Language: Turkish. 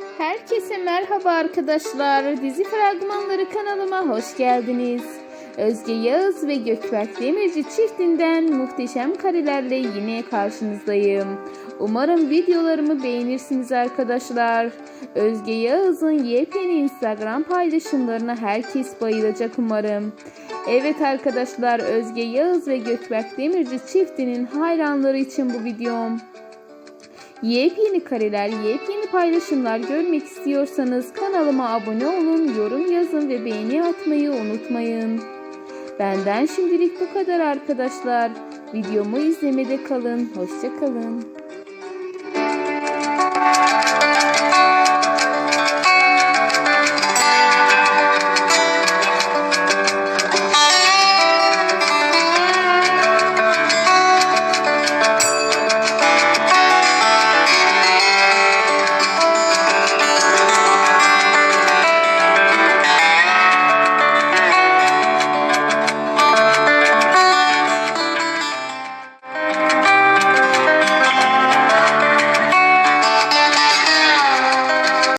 Herkese merhaba arkadaşlar. Dizi fragmanları kanalıma hoş geldiniz. Özge Yağız ve Gökberk Demirci çiftinden muhteşem karelerle yine karşınızdayım. Umarım videolarımı beğenirsiniz arkadaşlar. Özge Yağız'ın yepyeni Instagram paylaşımlarına herkes bayılacak umarım. Evet arkadaşlar Özge Yağız ve Gökberk Demirci çiftinin hayranları için bu videom. Yepyeni kareler, yepyeni paylaşımlar görmek istiyorsanız kanalıma abone olun, yorum yazın ve beğeni atmayı unutmayın. Benden şimdilik bu kadar arkadaşlar. Videomu izlemede kalın. Hoşçakalın.